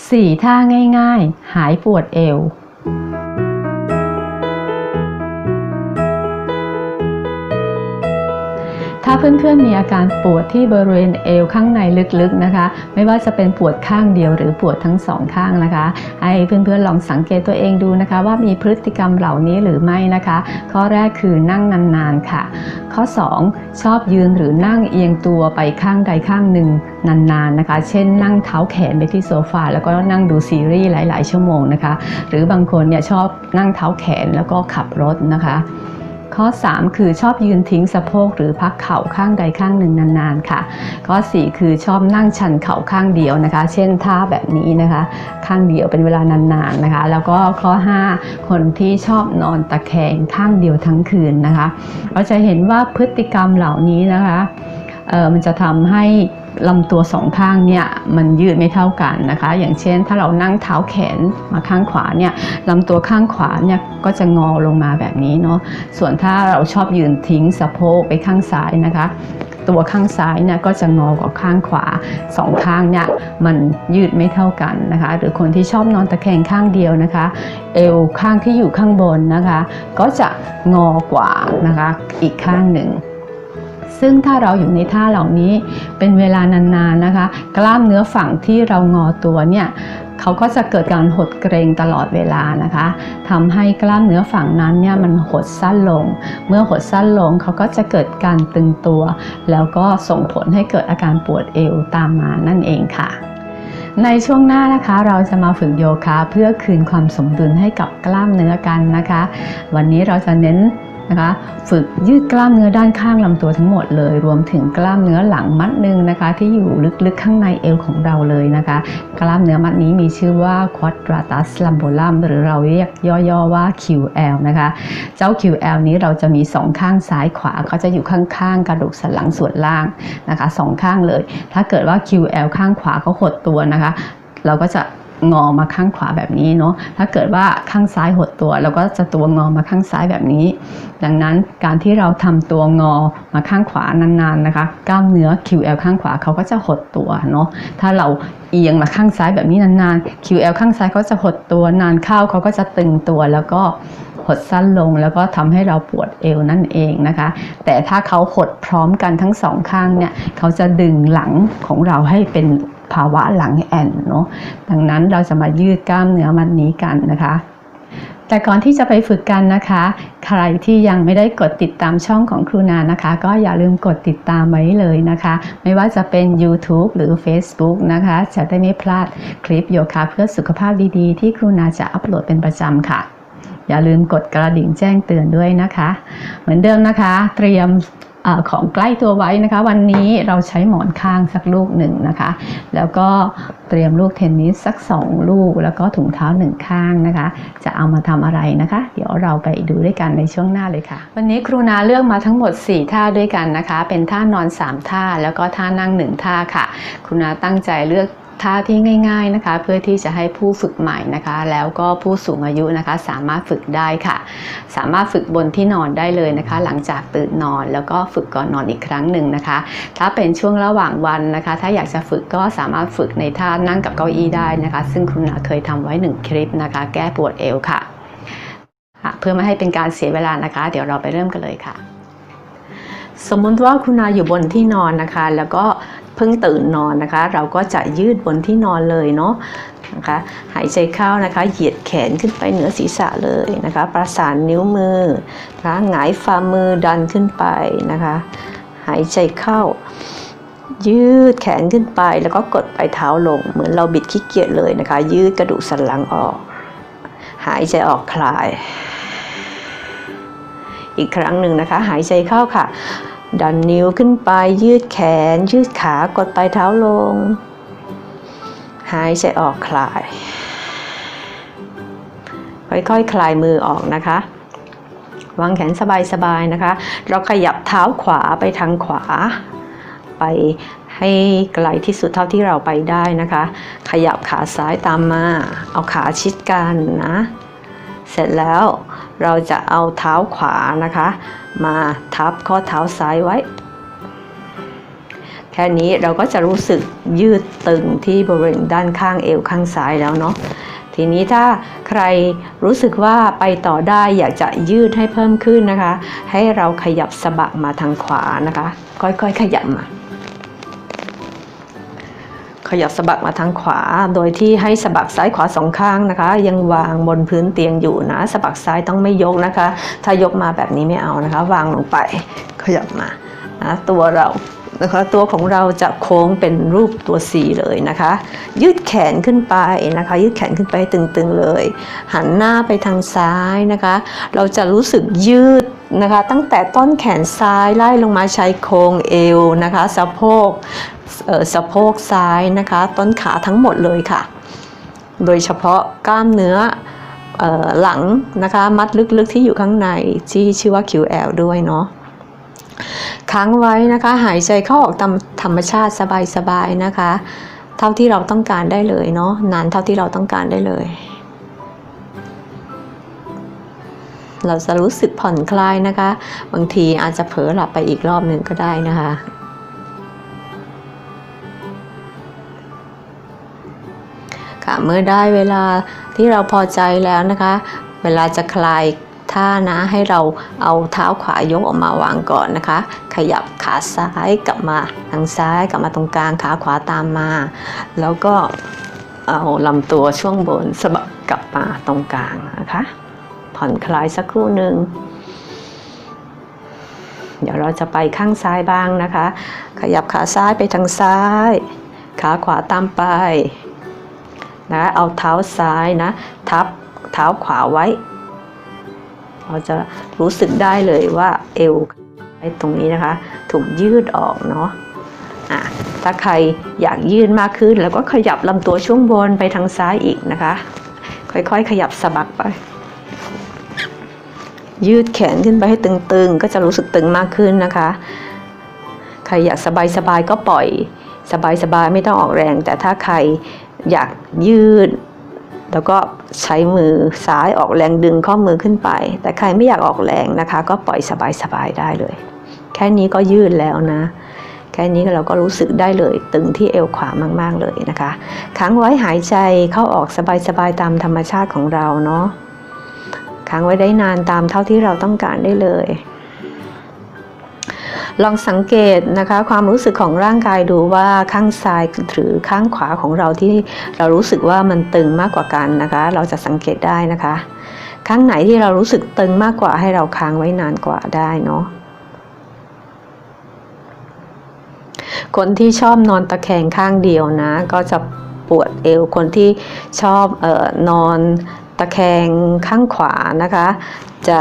4 ท่าง่าย ๆ หายปวดเอวาเพื่อนๆมีอาการปวดที่บริเวณเอวข้างในลึกๆนะคะ ไม่ว่าจะเป็นปวดข้างเดียวหรือปวดทั้งสองข้างนะคะ ให้เพื่อนๆลองสังเกตตัวเองดูนะคะ ว่ามีพฤติกรรมเหล่านี้หรือไม่นะคะ ข้อแรกคือนั่งนานๆค่ะ ข้อ 2 ชอบยืนหรือนั่งเอียงตัวไปข้างใดข้างหนึ่งนานๆนะคะ เช่น นั่งเท้าแขนไปที่โซฟาแล้วก็นั่งดูซีรีส์หลาย ๆ ชั่วโมงนะคะ หรือบางคนเนี่ยชอบนั่งเท้าแขนแล้วก็ขับรถนะคะ ข้อ 3 คือชอบยืนทิ้งสะโพกหรือพักเข่าข้างใดข้างหนึ่งนานๆค่ะ ข้อ 4 คือชอบนั่งชันเข่าข้างเดียวนะคะ เช่นท่าแบบนี้นะคะ ข้างเดียวเป็นเวลานานๆนะคะ แล้วก็ข้อ 5 คนที่ชอบนอนตะแคงข้างเดียวทั้งคืนนะคะ เราจะเห็นว่าพฤติกรรมเหล่านี้นะคะ มันจะทำให้ลำตัวสองข้างเนี่ยมันยืดไม่เท่ากันนะคะ อย่างเช่น ถ้าเรานั่งเท้าแขนมาข้างขวาเนี่ยลำตัวข้างขวาเนี่ยก็จะงอลงมาแบบนี้เนาะส่วนถ้าเราชอบยืนทิ้งสะโพกไปข้างซ้ายนะคะ ตัวข้างซ้ายเนี่ยก็จะงอกว่าข้างขวาสองข้างเนี่ยมันยืดไม่เท่ากันนะคะ หรือคนที่ชอบนอนตะแคงข้างเดียวนะคะ เอวข้างที่อยู่ข้างบนนะคะ ก็จะงอกว่านะคะอีกข้างหนึ่ง ซึ่งถ้าเราอยู่ในท่าเหล่านี้เป็นเวลานานๆนะคะ กล้ามเนื้อฝั่งที่เรางอตัวเนี่ยเขาก็จะเกิดการหดเกรงตลอดเวลานะคะทำให้กล้ามเนื้อฝั่งนั้นเนี่ยมันหดสั้นลง เมื่อหดสั้นลงเขาก็จะเกิดการตึงตัว แล้วก็ส่งผลให้เกิดอาการปวดเอวตามมานั่นเองค่ะในช่วงหน้านะคะเราจะมาฝึกโยคะเพื่อคืนความสมดุลให้กับกล้ามเนื้อกันนะคะ วันนี้เราจะเน้น นะคะ ฝึกยืดกล้ามเนื้อด้านข้างลำตัวทั้งหมดเลย รวมถึงกล้ามเนื้อหลังมัดหนึ่งนะคะ ที่อยู่ลึกๆข้างในเอวของเราเลยนะคะ กล้ามเนื้อมัดนี้มีชื่อว่า quadratus lumborum หรือเราเรียกย่อๆว่า QL นะคะ เจ้า QL นี้เราจะมีสองข้างซ้ายขวาเขาจะอยู่ข้างๆ กระดูกสันหลังส่วนล่างนะคะสองข้างเลย ถ้าเกิดว่า QL ข้างขวาเขาหดตัวนะคะ เราก็จะ งอมาข้างขวาแบบนี้เนาะถ้าเกิดว่าข้างซ้ายหดตัวเราก็จะตัวงอมาข้างซ้ายแบบนี้ ดังนั้นการที่เราทำตัวงอมาข้างขวานานๆนะคะ กล้ามเนื้อ QL ข้างขวาเขาก็จะหดตัวเนาะถ้าเราเอียงมาข้างซ้ายแบบนี้นานๆ QL ข้างซ้ายเขาจะหดตัวนานเข้าเขาก็จะตึงตัวแล้วก็หดสั้นลงแล้วก็ทำให้เราปวดเอวนั่นเองนะคะ แต่ถ้าเขาหดพร้อมกันทั้งสองข้างเนี่ยเขาจะดึงหลังของเราให้เป็น ภาวะหลังแอนเนาะดังนั้นเราจะมายืดกล้ามเนื้อมันนี้กันนะคะ แต่ก่อนที่จะไปฝึกกันนะคะ ใครที่ยังไม่ได้กดติดตามช่องของครูนานะคะ ก็อย่าลืมกดติดตามไว้เลยนะคะ ไม่ว่าจะเป็น YouTube หรือ Facebook นะคะ จะได้ไม่พลาดคลิปโยคะเพื่อสุขภาพดีๆ ที่ครูนาจะอัปโหลดเป็นประจำค่ะอย่าลืมกดกระดิ่งแจ้งเตือนด้วยนะคะ เหมือนเดิมนะคะ เตรียม อของใกล้ตัวไว้นะคะ วันนี้เราใช้หมอนข้างสักลูกหนึ่งนะคะ แล้วก็เตรียมลูกเทนนิสสักสองลูก แล้วก็ถุงเท้าหนึ่งข้างนะคะ จะเอามาทำอะไรนะคะ เดี๋ยวเราไปดูด้วยกันในช่วงหน้าเลยค่ะ วันนี้ครูนาเลือกมาทั้งหมด 4 ท่าด้วยกันนะคะ เป็นท่านอน 3 ท่าแล้วก็ท่านั่ง 1 ท่าค่ะ ครูนาตั้งใจเลือก ท่าที่ง่ายๆนะคะ เพื่อที่จะให้ผู้ฝึกใหม่นะคะ แล้วก็ผู้สูงอายุนะคะ สามารถฝึกได้ค่ะ สามารถฝึกบนที่นอนได้เลยนะคะ หลังจากตื่นนอนแล้วก็ฝึกก่อนนอนอีกครั้งหนึ่งนะคะ ถ้าเป็นช่วงระหว่างวันนะคะ ถ้าอยากจะฝึกก็สามารถฝึกในท่านั่งกับเก้าอี้ได้นะคะ ซึ่งคุณนาเคยทำไว้หนึ่งคลิปนะคะ แก้ปวดเอวค่ะ เพื่อไม่ให้เป็นการเสียเวลานะคะ เดี๋ยวเราไปเริ่มกันเลยค่ะ สมมติว่าคุณนาอยู่บนที่นอนนะคะ แล้วก็เพิ่งตื่นนอนนะคะ เราก็จะยืดบนที่นอนเลยเนาะนะคะหายใจเข้านะคะเหยียดแขนขึ้นไปเหนือศีรษะเลยนะคะ ประสานนิ้วมือนะคะหงายฝ่ามือดันขึ้นไปนะคะ หายใจเข้า ยืดแขนขึ้นไปแล้วก็กดปลายเท้าลง เหมือนเราบิดขี้เกียจเลยนะคะ ยืดกระดูกสันหลังออก หายใจออกคลาย อีกครั้งหนึ่งนะคะ หายใจเข้าค่ะ ดันนิ้วขึ้นไปยืดแขน ยืดขากดปลายเท้าลง หายใจออกคลาย ค่อยๆคคลายมือออกนะคะ วางแขนสบายๆนะคะ เราขยับเท้าขวาไปทางขวา ไปให้ไกลที่สุดเท่าที่เราไปได้นะคะ ขยับขาซ้ายตามมา เอาขาชิดกันนะ เสร็จแล้วเราจะเอาเท้าขวานะคะ มาทับข้อเท้าซ้ายไว้ แค่นี้เราก็จะรู้สึกยืดตึงที่บริเวณด้านข้างเอวข้างซ้ายแล้วเนาะทีนี้ถ้าใครรู้สึกว่าไปต่อได้อยากจะยืดให้เพิ่มขึ้นนะคะ ให้เราขยับสะบักมาทางขวานะคะ ค่อยๆ ขยับมา ขยับสะบักมาทางขวา โดยที่ให้สะบักซ้ายขวาสองข้างนะคะ ยังวางบนพื้นเตียงอยู่นะสะบักซ้ายต้องไม่ยกนะคะ ถ้ายกมาแบบนี้ไม่เอานะคะ วางลงไปขยับมานะตัวเรา นะคะตัวของเราจะโค้งเป็นรูปตัว C เลยนะคะ ยืดแขนขึ้นไปนะคะ ยืดแขนขึ้นไปตึงๆเลย หันหน้าไปทางซ้ายนะคะ เราจะรู้สึกยืดนะคะ ตั้งแต่ต้นแขนซ้ายไล่ลงมาใช้โครงเอวนะคะสะโพกเอ่อสะโพกซ้ายนะคะ ต้นขาทั้งหมดเลยค่ะ โดยเฉพาะกล้ามเนื้อเออหลังนะคะ มัดลึกๆที่อยู่ข้างในที่ชื่อว่า QL ด้วยเนาะ ค้างไว้นะคะ หายใจเข้าออกตามธรรมชาติสบายๆนะคะ เท่าที่เราต้องการได้เลยเนาะนานเท่าที่เราต้องการได้เลย เราจะรู้สึกผ่อนคลายนะคะ บางทีอาจจะเผลอหลับไปอีกรอบหนึ่งก็ได้นะคะค่ะเมื่อได้เวลาที่เราพอใจแล้วนะคะ เวลาจะคลาย ท่านะให้เราเอาเท้าขวายกออกมาวางก่อนนะคะ ขยับขาซ้ายกลับมาทางซ้ายกลับมาตรงกลางขาขวาตามมา แล้วก็เอาลำตัวช่วงบนสะบัดกลับมาตรงกลางนะคะ ผ่อนคลายสักครู่หนึ่งเดี๋ยวเราจะไปข้างซ้ายบ้างนะคะ ขยับขาซ้ายไปทางซ้าย ขาขวาตามไปนะเอาเท้าซ้ายนะ ทับเท้าขวาไว้ เราจะรู้สึกได้เลยว่าเอวไอ้ตรงนี้นะคะ ถูกยืดออกเนาะอะถ้าใครอยากยืดมากขึ้น แล้วก็ขยับลำตัวช่วงบนไปทางซ้ายอีกนะคะ ค่อยๆ ขยับสะบักไป ยืดแขนขึ้นไปให้ตึงๆ ก็จะรู้สึกตึงมากขึ้นนะคะ ใครอยากสบายๆก็ปล่อยสบายๆไม่ต้องออกแรง แต่ถ้าใครอยากยืด แล้วก็ใช้มือซ้ายออกแรงดึงข้อมือขึ้นไป แต่ใครไม่อยากออกแรงนะคะ ก็ปล่อยสบายๆได้เลย แค่นี้ก็ยืดแล้วนะ แค่นี้เราก็รู้สึกได้เลย ตึงที่เอวขวามากๆเลยนะคะค้างไว้หายใจเข้าออกสบายๆตามธรรมชาติของเราเนาะค้างไว้ได้นานตามเท่าที่เราต้องการได้เลย ลองสังเกตนะคะความรู้สึกของร่างกายดูว่าข้างซ้ายหรือข้างขวาของเราที่เรารู้สึกว่ามันตึงมากกว่ากันนะคะ เราจะสังเกตได้นะคะ ข้างไหนที่เรารู้สึกตึงมากกว่าให้เราค้างไว้นานกว่าได้เนาะคนที่ชอบนอนตะแคงข้างเดียวนะ ก็จะปวดเอวคนที่ชอบออนอนะแคงข้างขวานะคะ จะ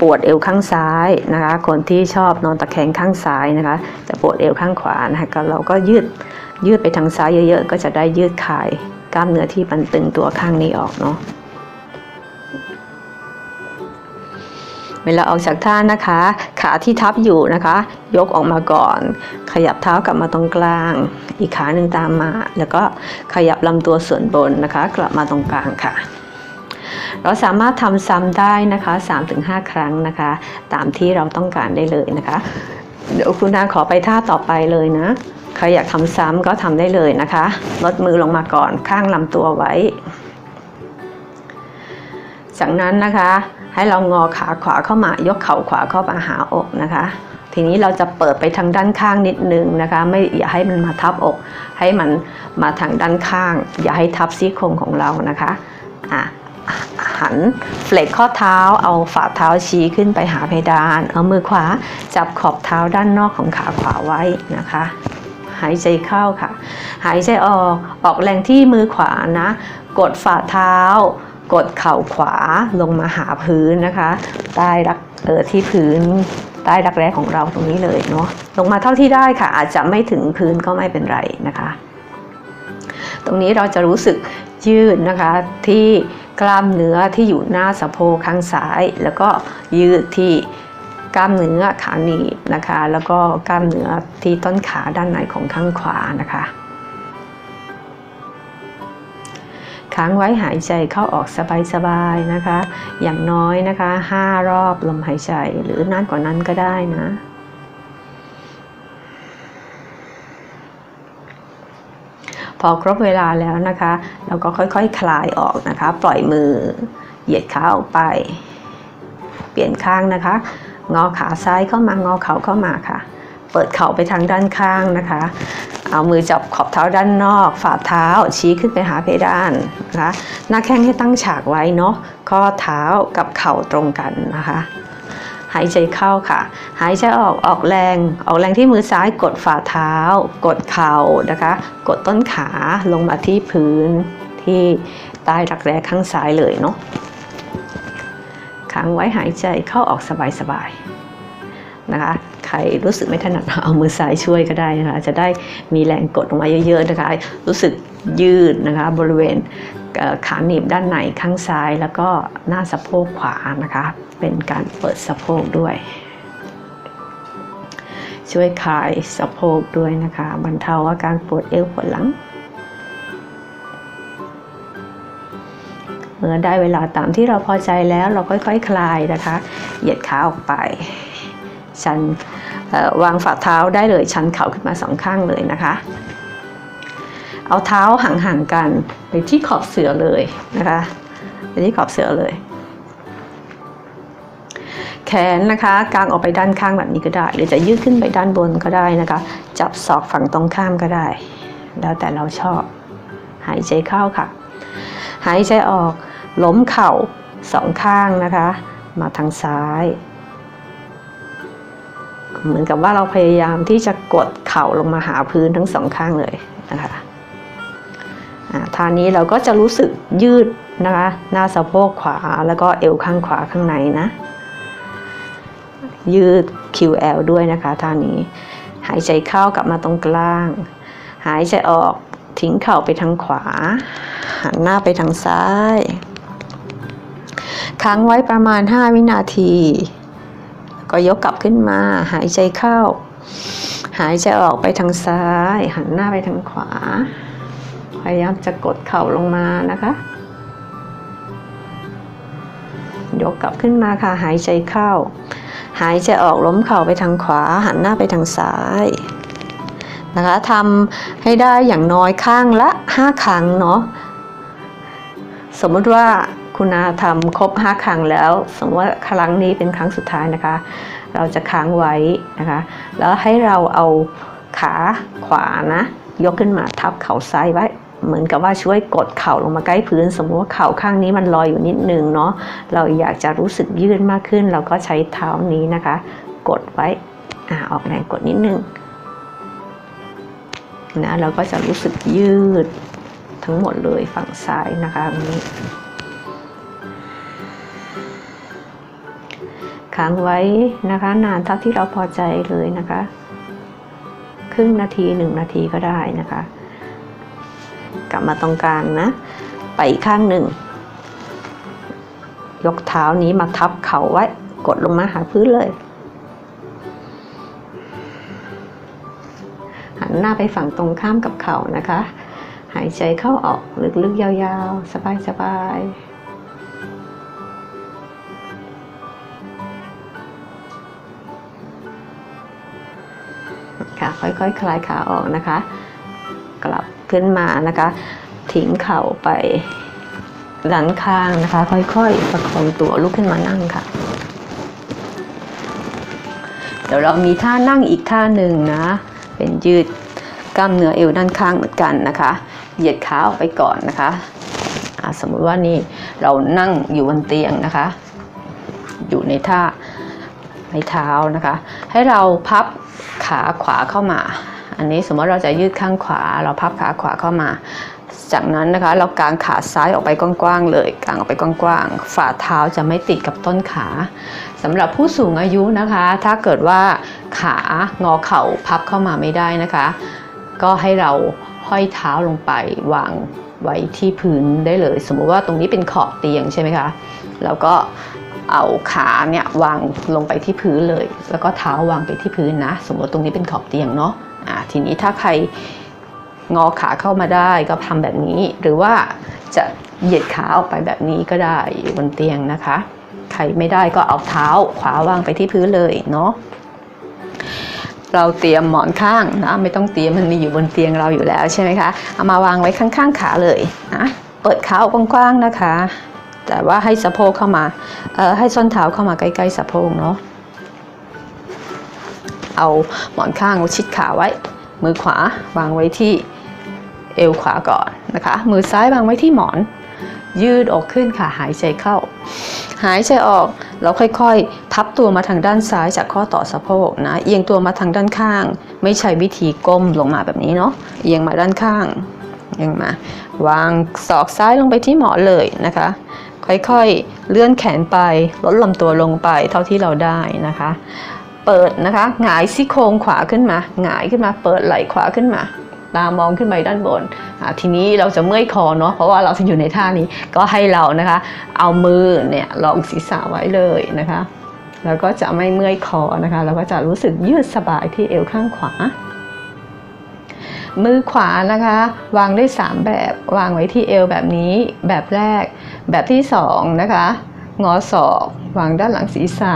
ปวดเอวข้างซ้ายนะคะ คนที่ชอบนอนตะแคงข้างซ้ายนะคะ จะปวดเอวข้างขวานะคะก็เราก็ยืดยืดไปทางซ้ายเยอะๆ ก็จะได้ยืดคลายกล้ามเนื้อที่มันตึงตัวข้างนี้ออกเนาะเวลาออกจากท่านะคะ ขาที่ทับอยู่นะคะ ยกออกมาก่อน ขยับเท้ากลับมาตรงกลาง อีกขาหนึ่งตามมา แล้วก็ขยับลำตัวส่วนบนนะคะ กลับมาตรงกลางค่ะ เราสามารถทำซ้ำได้นะคะ3-5 ครั้งนะคะ ตามที่เราต้องการได้เลยนะคะ เดี๋ยวคุณนาขอไปท่าต่อไปเลยนะ ใครอยากทำซ้ำก็ทำได้เลยนะคะ ลดมือลงมาก่อนข้างลำตัวไว้ จากนั้นนะคะให้เรางอขาขวาเข้ามายกเข่าขวาเข้ามาหาอกนะคะ ทีนี้เราจะเปิดไปทางด้านข้างนิดนึงนะคะ ไม่อย่าให้มันมาทับอก ให้มันมาทางด้านข้าง อย่าให้ทับซี่โครงของเรานะคะอะ หันเฟลกข้อเท้า เอาฝ่าเท้าชี้ขึ้นไปหาเพดาน เอามือขวาจับขอบเท้าด้านนอกของขาขวาไว้นะคะ หายใจเข้าค่ะ หายใจออกออกแรงที่มือขวานะ กดฝ่าเท้ากดเข่าขวาลงมาหาพื้นนะคะ ใต้รักเออที่พื้นใต้รักแร้ของเราตรงนี้เลยเนาะลงมาเท่าที่ได้ค่ะ อาจจะไม่ถึงพื้นก็ไม่เป็นไรนะคะ ตรงนี้เราจะรู้สึกยืดนะคะที่ กล้ามเนื้อที่อยู่หน้าสะโพกข้างซ้าย แล้วก็ยืดที่กล้ามเนื้อขาหนีบนะคะ แล้วก็กล้ามเนื้อที่ต้นขาด้านในของข้างขวานะคะค้างไว้หายใจเข้าออกสบายๆนะคะ อย่างน้อยนะคะ 5 รอบลมหายใจหรือนานกว่านั้นก็ได้นะ พอครบเวลาแล้วนะคะ เราก็ค่อยๆคคลายออกนะคะ ปล่อยมือเหยียดขาออกไป เปลี่ยนข้างนะคะ งอขาซ้ายเข้ามางอเข่าเข้ามาค่ะ เปิดเข่าไปทางด้านข้างนะคะ เอามือจับขอบเท้าด้านนอก ฝ่าเท้าชี้ขึ้นไปหาเพดานนะคะหน้าแข้งให้ตั้งฉากไว้เนาะข้อเท้ากับเข่าตรงกันนะคะ หายใจเข้าค่ะ หายใจออกออกแรง ออกแรงที่มือซ้ายกดฝ่าเท้า กดเข่านะคะ กดต้นขาลงมาที่พื้นที่ใต้รักแร้ข้างซ้ายเลยเนาะค้างไว้หายใจเข้าออกสบายๆนะคะ ใครรู้สึกไม่ถนัดเอามือซ้ายช่วยก็ได้นะคะ จะได้มีแรงกดออกมาเยอะๆนะคะ รู้สึกยืดนะคะ บริเวณ ขาหนีบด้านในข้างซ้ายแล้วก็หน้าสะโพกขวานะคะ เป็นการเปิดสะโพกด้วย ช่วยคลายสะโพกด้วยนะคะบรรเทาอาการปวดเอวปวดหลังเมื่อได้เวลาตามที่เราพอใจแล้วเราค่อยๆคคลายนะคะ เหยียดขาออกไปชันวางฝ่าเท้าได้เลยชันเข่าขึ้นมาสองข้างเลยนะคะ เอาเท้าห่างๆกันไปที่ขอบเสือเลยนะคะไปที่ขอบเสือเลย แขนนะคะกางออกไปด้านข้างแบบนี้ก็ได้ หรือจะยืดขึ้นไปด้านบนก็ได้นะคะ จับศอกฝั่งตรงข้ามก็ได้ แล้วแต่เราชอบ หายใจเข้าค่ะ หายใจออกล้มเข่าสองข้างนะคะ มาทางซ้าย เหมือนกับว่าเราพยายามที่จะกดเข่าลงมาหาพื้นทั้งสองข้างเลยนะคะ ท่านี้เราก็จะรู้สึกยืดนะคะหน้าสะโพกขวาแล้วก็เอวข้างขวาข้างในนะ ยืด QL ด้วยนะคะท่านี้ หายใจเข้ากลับมาตรงกลาง หายใจออกทิ้งเข่าไปทางขวา หันหน้าไปทางซ้าย ค้างไว้ประมาณ 5 วินาที ก็ยกกลับขึ้นมา หายใจเข้า หายใจออกไปทางซ้าย หันหน้าไปทางขวา พยายามจะกดเข่าลงมานะคะ ยกกลับขึ้นมาค่ะ หายใจเข้า หายใจออกล้มเข่าไปทางขวา หันหน้าไปทางซ้ายนะคะทำให้ได้อย่างน้อยข้างละ 5 ครั้งเนาะสมมติว่าคุณอาทำครบ 5 ครั้งแล้ว สมมติว่าครั้งนี้เป็นครั้งสุดท้ายนะคะ เราจะค้างไว้นะคะ แล้วให้เราเอาขาขวานะ ยกขึ้นมาทับเข่าซ้ายไว้ เหมือนกับว่าช่วยกดเข่าลงมาใกล้พื้น สมมติว่าเข่าข้างนี้มันลอยอยู่นิดนึงเนาะเราอยากจะรู้สึกยืดมากขึ้น เราก็ใช้เท้านี้นะคะ กดไว้อ่าออกแรงกดนิดนึงนะเราก็จะรู้สึกยืดทั้งหมดเลยฝั่งซ้ายนะคะนี้ค้างไว้นะคะ นานเท่าที่เราพอใจเลยนะคะ ครึ่งนาทีหนึ่งนาทีก็ได้นะคะ กลับมาตรงกลางนะ ไปอีกข้างหนึ่ง ยกเท้านี้มาทับเข่าไว้ กดลงมาหาพื้นเลย หันหน้าไปฝั่งตรงข้ามกับเข่านะคะ หายใจเข้าออกลึกๆยาวๆ สบายๆค่ะค่อยๆคคลายขาออกนะคะ กลับ ขึ้นมานะคะ ทิ้งเข่าไปด้านข้างนะคะ ค่อยๆ ประคองตัวลุกขึ้นมานั่งค่ะเดี๋ยวเรามีท่านั่งอีกท่าหนึ่งนะ เป็นยืดกล้ามเนื้อเอวด้านข้างเหมือนกันนะคะ เหยียดขาออกไปก่อนนะคะสมมุติว่านี่เรานั่งอยู่บนเตียงนะคะ อยู่ในท่าไม้เท้านะคะ ให้เราพับขาขวาเข้ามา อันนี้สมมติเราจะยืดข้างขวา เราพับขาขวาเข้ามา จากนั้นนะคะเรากางขาซ้ายออกไปกว้างๆเลย กางออกไปกว้างๆ ฝ่าเท้าจะไม่ติดกับต้นขาสำหรับผู้สูงอายุนะคะ ถ้าเกิดว่าขางอเข่าพับเข้ามาไม่ได้นะคะ ก็ให้เราห้อยเท้าลงไปวางไว้ที่พื้นได้เลย สมมุติว่าตรงนี้เป็นขอบเตียงใช่ไหมคะแล้วก็เอาขาเนี่ยวางลงไปที่พื้นเลย แล้วก็เท้าวางไปที่พื้นนะ สมมติตรงนี้เป็นขอบเตียงเนาะ ทีนี้ถ้าใครงอขาเข้ามาได้ก็ทำแบบนี้ หรือว่าจะเหยียดขาออกไปแบบนี้ก็ได้บนเตียงนะคะ ใครไม่ได้ก็เอาเท้าขวาวางไปที่พื้นเลยเนาะเราเตรียมหมอนข้างนะไม่ต้องเตรียมมันมีอยู่บนเตียงเราอยู่แล้วใช่ไหมคะเอามาวางไว้ข้างๆขาเลยนะเปิดขาออกกว้างๆนะคะ แต่ว่าให้สะโพกเข้ามาเอ่อให้ส้นเท้าเข้ามาใกล้ๆสะโพกเนาะ เอาหมอนข้างชิดขาไว้ มือขวาวางไว้ที่เอวขวาก่อนนะคะ มือซ้ายวางไว้ที่หมอน ยืดออกขึ้นค่ะหายใจเข้า หายใจออกเราค่อยๆ พับตัวมาทางด้านซ้ายจากข้อต่อสะโพกนะเอียงตัวมาทางด้านข้าง ไม่ใช่วิธีก้มลงมาแบบนี้เนาะเอียงมาด้านข้างเอียงมาวางศอกซ้ายลงไปที่หมอนเลยนะคะ ค่อยๆเลื่อนแขนไปลดลำตัวลงไปเท่าที่เราได้นะคะ เปิดนะคะหงายซี่โครงขวาขึ้นมาหงายขึ้นมา เปิดไหล่ขวาขึ้นมา ตามองขึ้นไปด้านบนทีนี้เราจะเมื่อยคอเนาะเพราะว่าเราจะอยู่ในท่านี้ก็ให้เรานะคะ เอามือเนี่ยรองศีรษะไว้เลยนะคะ แล้วก็จะไม่เมื่อยคอนะคะแล้วก็จะรู้สึกยืดสบายที่เอวข้างขวามือขวานะคะ วางได้ 3 แบบวางไว้ที่เอวแบบนี้แบบแรก แบบที่2นะคะงอศอก วางด้านหลังศีรษะ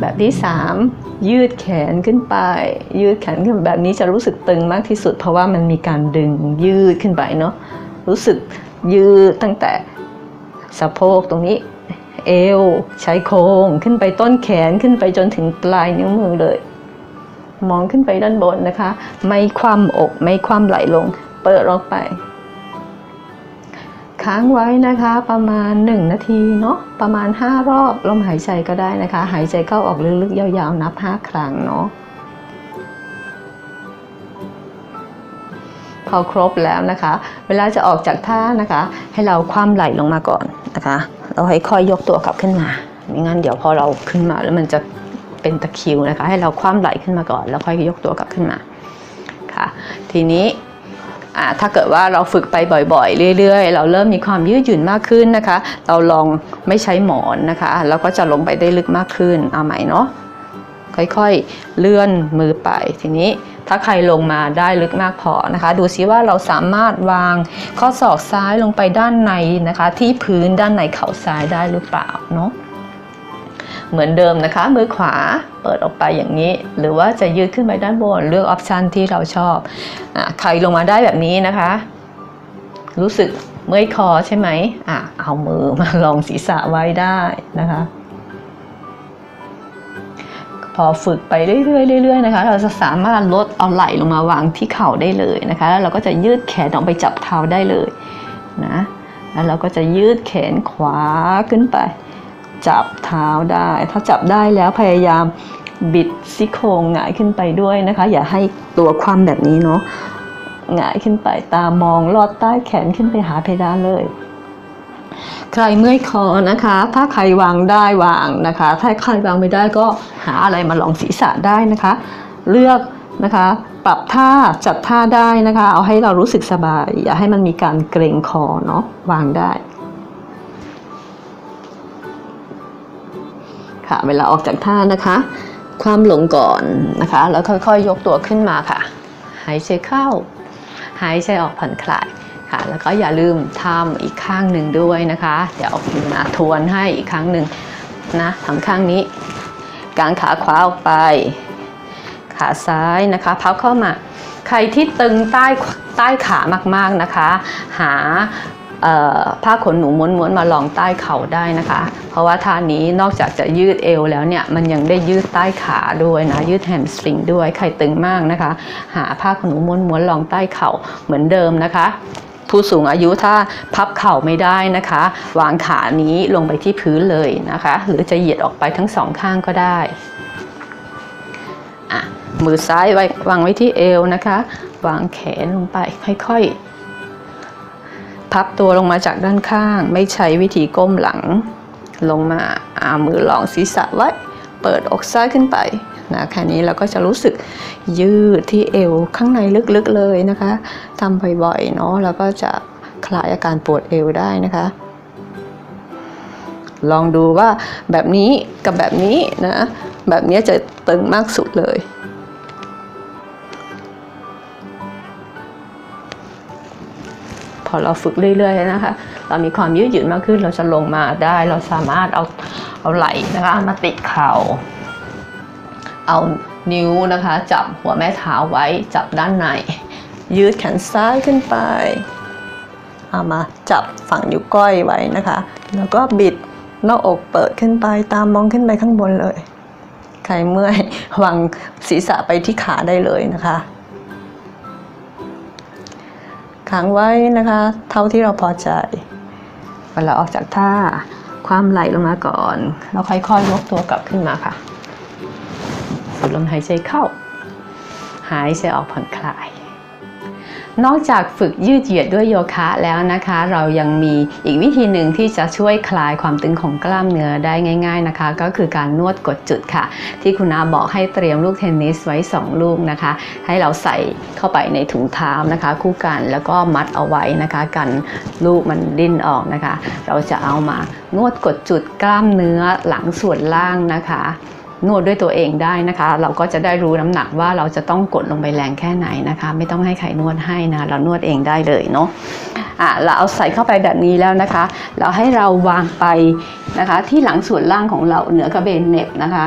แบบที่ 3 ยืดแขนขึ้นไป ยืดแขนขึ้นแบบนี้จะรู้สึกตึงมากที่สุด เพราะว่ามันมีการดึงยืดขึ้นไปเนาะรู้สึกยืดตั้งแต่สะโพกตรงนี้ เอวชายโครงขึ้นไปต้นแขนขึ้นไปจนถึงปลายนิ้วมือเลย มองขึ้นไปด้านบนนะคะ ไม่คว่ำอกไม่คว่ำไหลลง เปิดออกไป ค้างไว้นะคะประมาณ 1 นาทีเนาะประมาณ 5 รอบลมหายใจก็ได้นะคะ หายใจเข้าออกลึกๆยาวๆนับ 5 ครั้งเนาะพอครบแล้วนะคะ เวลาจะออกจากท่านะคะ ให้เราคว่ำไหล่ลงมาก่อนนะคะ เราให้ค่อยยกตัวกลับขึ้นมาไม่งั้นเดี๋ยวพอเราขึ้นมาแล้วมันจะเป็นตะคิวนะคะ ให้เราคว่ำไหล่ขึ้นมาก่อน แล้วค่อยยกตัวกลับขึ้นมาค่ะ ทีนี้ ถ้าเกิดว่าเราฝึกไปบ่อยๆ เรื่อยๆ เราเริ่มมีความยืดหยุ่นมากขึ้นนะคะ เราลองไม่ใช้หมอนนะคะแล้วก็จะลงไปได้ลึกมากขึ้นเอาใหม่เนาะค่อยๆ เลื่อนมือไป ทีนี้ถ้าใครลงมาได้ลึกมากพอนะคะ ดูซิว่าเราสามารถวางข้อศอกซ้ายลงไปด้านในนะคะ ที่พื้นด้านในเข่าซ้ายได้หรือเปล่าเนาะ เหมือนเดิมนะคะ มือขวาเปิดออกไปอย่างนี้ หรือว่าจะยืดขึ้นไปด้านบนเลือกออปชันที่เราชอบอใครลงมาได้แบบนี้นะคะ รู้สึกเมื่อยคอใช่ไหมอะเอามือมาลองศีรษะไว้ได้นะคะ พอฝึกไปเรื่อยๆเรื่อยๆนะคะ เราจะสามารถลดเอาไหล่ลงมาวางที่เข่าได้เลยนะคะแล้วเราก็จะยืดแขนออกไปจับเท้าได้เลยนะแล้วเราก็จะยืดแขนขวาขึ้นไป จับเท้าได้ ถ้าจับได้แล้วพยายามบิดซี่โครงหงายขึ้นไปด้วยนะคะ อย่าให้ตัวคว่ำแบบนี้เนาะหงายขึ้นไปตามองลอดใต้แขนขึ้นไปหาเพดานเลย ใครเมื่อยคอนะคะ ถ้าใครวางได้วางนะคะ ถ้าใครวางไม่ได้ก็หาอะไรมาลองศีรษะได้นะคะ เลือกนะคะปรับท่าจัดท่าได้นะคะ เอาให้เรารู้สึกสบาย อย่าให้มันมีการเกรงคอเนาะวางได้ ค่ะ เวลาออกจากท่านะคะ ความหลงก่อนนะคะ แล้วค่อยๆยกตัวขึ้นมาค่ะ หายใจเข้า หายใจออกผ่อนคลายค่ะ แล้วก็อย่าลืมทำอีกข้างหนึ่งด้วยนะคะ เดี๋ยวมาทวนให้อีกครั้งหนึ่งนะทำข้างนี้กางขาขวาออกไป ขาซ้ายนะคะพับเข้ามา ใครที่ตึงใต้ใต้ขามากๆนะคะ หา ผ้าขนหนูม้วนๆมาลองใต้เข่าได้นะคะ เพราะว่าท่านี้นอกจากจะยืดเอวแล้วเนี่ยมันยังได้ยืดใต้ขาด้วยนะยืดแฮมสตริงด้วยใครตึงมากนะคะ หาผ้าขนหนูม้วนๆลองใต้เข่าเหมือนเดิมนะคะผู้สูงอายุถ้าพับเข่าไม่ได้นะคะ วางขานี้ลงไปที่พื้นเลยนะคะ หรือจะเหยียดออกไปทั้งสองข้างก็ได้อะมือซ้ายไว้วางไว้ที่เอวนะคะ วางแขนลงไปค่อยๆ พับตัวลงมาจากด้านข้าง ไม่ใช้วิธีก้มหลัง ลงมาอามือรองศีรษะไว้ เปิดอกซ้ายขึ้นไปนะแค่นี้เราก็จะรู้สึกยืดที่เอวข้างในลึกๆเลยนะคะทำบ่อยๆเนาะแล้วก็จะคลายอาการปวดเอวได้นะคะ ลองดูว่าแบบนี้กับแบบนี้นะ แบบนี้จะตึงมากสุดเลย อเราฝึกเรื่อยๆนะคะ เรามีความยืดหยุ่นมากขึ้นเราจะลงมาได้ เราสามารถเอาเอาไหล่นะคะมาติดเข่า เอานิ้วนะคะ จับหัวแม่เท้าไว้จับด้านใน ยืดแขนซ้ายขึ้นไปเอามาจับฝั่งนิ้วก้อยไว้นะคะ แล้วก็บิดหน้าอกเปิดขึ้นไปตามมองขึ้นไปข้างบนเลย ใครเมื่อยวางศีรษะไปที่ขาได้เลยนะคะ ค้างไว้นะคะ เท่าที่เราพอใจเวลาออกจากท่าความไหลลงมาก่อน เราค่อยๆยกตัวกลับขึ้นมาค่ะสูดลมหายใจเข้า หายใจออกผ่อนคลาย นอกจากฝึกยืดเหยียดด้วยโยคะแล้วนะคะ เรายังมีอีกวิธีหนึ่งที่จะช่วยคลายความตึงของกล้ามเนื้อได้ง่าย ๆนะคะ ก็คือการนวดกดจุดค่ะ ที่คุณอาบอกให้เตรียมลูกเทนนิสไว้ 2 ลูกนะคะ ให้เราใส่เข้าไปในถุงเท้านะคะ คู่กันแล้วก็มัดเอาไว้นะคะ กันลูกมันดิ้นออกนะคะ เราจะเอามานวดกดจุดกล้ามเนื้อหลังส่วนล่างนะคะ นวดด้วยตัวเองได้นะคะ เราก็จะได้รู้น้ำหนักว่าเราจะต้องกดลงไปแรงแค่ไหนนะคะ ไม่ต้องให้ใครนวดให้นะเรานวดเองได้เลยเนาะอะเราเอาใส่เข้าไปแบบนี้แล้วนะคะ เราให้เราวางไปนะคะ ที่หลังส่วนล่างของเราเหนือกระเบนเน็บนะคะ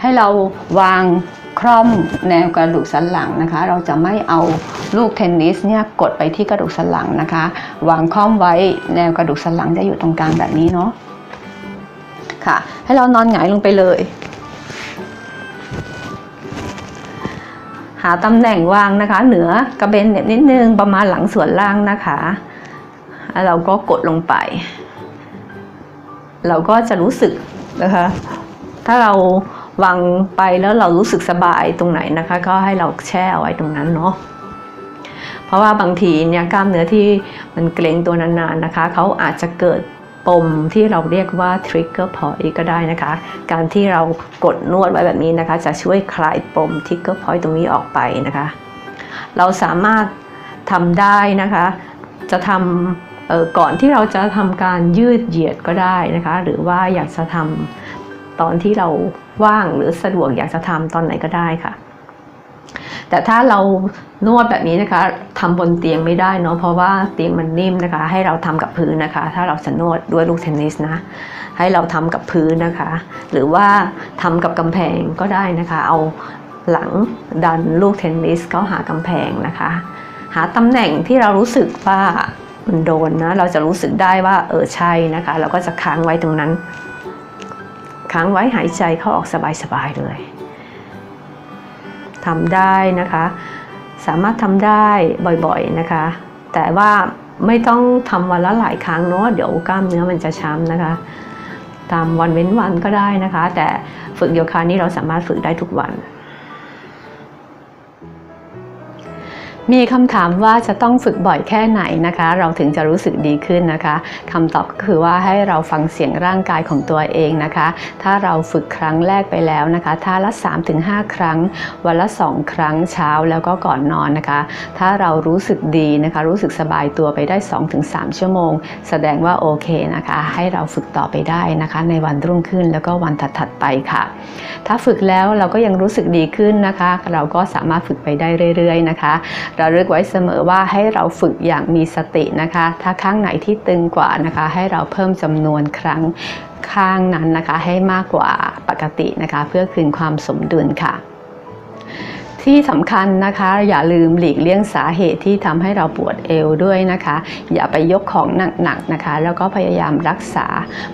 ให้เราวางคร่อมแนวกระดูกสันหลังนะคะ เราจะไม่เอาลูกเทนนิสเนี่ยกดไปที่กระดูกสันหลังนะคะ วางคร่อมไว้แนวกระดูกสันหลังจะอยู่ตรงกลางแบบนี้เนาะค่ะ ให้เรานอนหงายลงไปเลย หาตำแหน่งวางนะคะ เหนือกระเบนเน็บนิดนึงประมาณหลังส่วนล่างนะคะแล้วเราก็กดลงไป เราก็จะรู้สึกนะคะ ถ้าเราวางไปแล้วเรารู้สึกสบายตรงไหนนะคะ ก็ให้เราแช่เอาไว้ตรงนั้นเนาะเพราะว่าบางทีเนี่ยกล้ามเนื้อที่มันเกร็งตัวนานๆนะคะเขาอาจจะเกิด ปมที่เราเรียกว่า trigger point ก็ได้นะคะ การที่เรากดนวดไว้แบบนี้นะคะ จะช่วยคลายปม trigger point ตรงนี้ออกไปนะคะ เราสามารถทำได้นะคะ จะทำก่อนที่เราจะทำการยืดเหยียดก็ได้นะคะ หรือว่าอยากจะทำตอนที่เราว่างหรือสะดวกอยากจะทำตอนไหนก็ได้ค่ะ แต่ถ้าเรานวดแบบนี้นะคะทำบนเตียงไม่ได้เนาะเพราะว่าเตียงมันนิ่มนะคะ ให้เราทำกับพื้นนะคะ ถ้าเราจะนวดด้วยลูกเทนนิสนะ ให้เราทำกับพื้นนะคะ หรือว่าทำกับกำแพงก็ได้นะคะ เอาหลังดันลูกเทนนิสเข้าหากำแพงนะคะ หาตำแหน่งที่เรารู้สึกว่ามันโดนนะเราจะรู้สึกได้ว่าเออใช่นะคะ เราก็จะค้างไว้ตรงนั้น ค้างไว้หายใจเข้าออกสบายๆเลย ทำได้นะคะ สามารถทำได้บ่อยๆนะคะ แต่ว่าไม่ต้องทำวันละหลายครั้งเนาะเดี๋ยวกล้ามเนื้อมันจะช้ำนะคะทำวันเว้นวันก็ได้นะคะ แต่ฝึกโยคะนี้เราสามารถฝึกได้ทุกวัน มีคำถามว่าจะต้องฝึกบ่อยแค่ไหนนะคะ เราถึงจะรู้สึกดีขึ้นนะคะคำตอบก็คือว่าให้เราฟังเสียงร่างกายของตัวเองนะคะ ถ้าเราฝึกครั้งแรกไปแล้วนะคะท่าละ 3-5 ครั้ง วันละ 2 ครั้งเช้าแล้วก็ก่อนนอนนะคะ ถ้าเรารู้สึกดีนะคะ รู้สึกสบายตัวไปได้ 2-3 ชั่วโมง แสดงว่าโอเคนะคะ ให้เราฝึกต่อไปได้นะคะ ในวันรุ่งขึ้นแล้วก็วันถัดๆไปค่ะ ถ้าฝึกแล้วเราก็ยังรู้สึกดีขึ้นนะคะ เราก็สามารถฝึกไปได้เรื่อย ๆ นะคะราเลือกไว้เสมอว่าให้เราฝึกอย่างมีสตินะคะ ถ้าข้างไหนที่ตึงกว่านะคะ ให้เราเพิ่มจำนวนครั้งข้างนั้นนะคะ ให้มากกว่าปกตินะคะ เพื่อคืนความสมดุลค่ะที่สำคัญนะคะอย่าลืมหลีกเลี่ยงสาเหตุที่ทำให้เราปวดเอวด้วยนะคะ อย่าไปยกของหนักๆนะคะ แล้วก็พยายามรักษา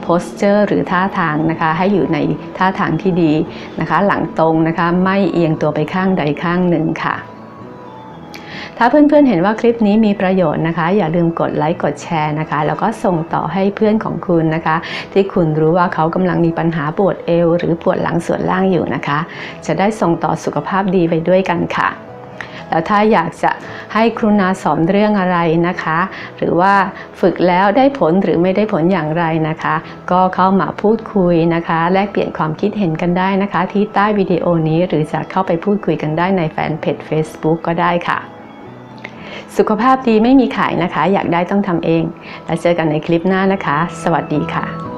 โพสเจอร์หรือท่าทางนะคะ ให้อยู่ในท่าทางที่ดีนะคะ หลังตรงนะคะ ไม่เอียงตัวไปข้างใดข้างหนึ่งค่ะ ถ้าเพื่อนๆเห็นว่าคลิปนี้มีประโยชน์นะคะ อย่าลืมกดไลค์กดแชร์นะคะ แล้วก็ส่งต่อให้เพื่อนของคุณนะคะ ที่คุณรู้ว่าเขากำลังมีปัญหาปวดเอว หรือปวดหลังส่วนล่างอยู่นะคะ จะได้ส่งต่อสุขภาพดีไปด้วยกันค่ะแล้วถ้าอยากจะให้ครูนาสอนเรื่องอะไรนะคะ หรือว่าฝึกแล้วได้ผลหรือไม่ได้ผลอย่างไรนะคะ ก็เข้ามาพูดคุยนะคะ แลกเปลี่ยนความคิดเห็นกันได้นะคะ ที่ใต้วิดีโอนี้หรือจะเข้าไปพูดคุยกันได้ในแฟนเพจ Facebook ก็ได้ค่ะ สุขภาพดีไม่มีขายนะคะ อยากได้ต้องทำเอง แล้วเจอกันในคลิปหน้านะคะ สวัสดีค่ะ